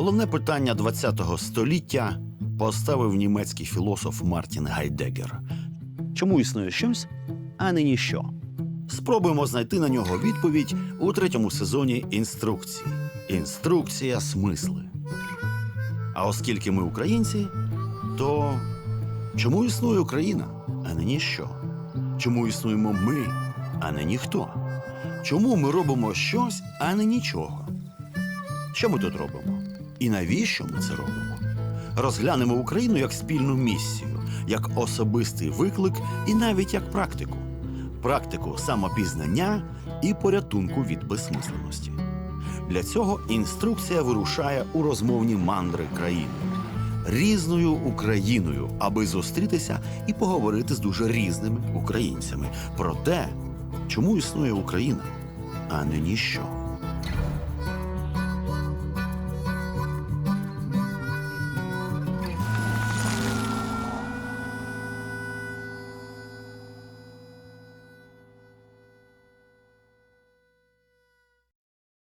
Головне питання ХХ століття поставив німецький філософ Мартін Гайдегер. Чому існує щось, а не ніщо? Спробуємо знайти на нього відповідь у третьому сезоні інструкції. Інструкція смисли. А оскільки ми українці, то чому існує Україна, а не ніщо? Чому існуємо ми, а не ніхто? Чому ми робимо щось, а не нічого? Що ми тут робимо? І навіщо ми це робимо? Розглянемо Україну як спільну місію, як особистий виклик і навіть як практику практику самопізнання і порятунку від безсмисленості. Для цього інструкція вирушає у розмовні мандри країни різною Україною, аби зустрітися і поговорити з дуже різними українцями про те, чому існує Україна, а не ніщо.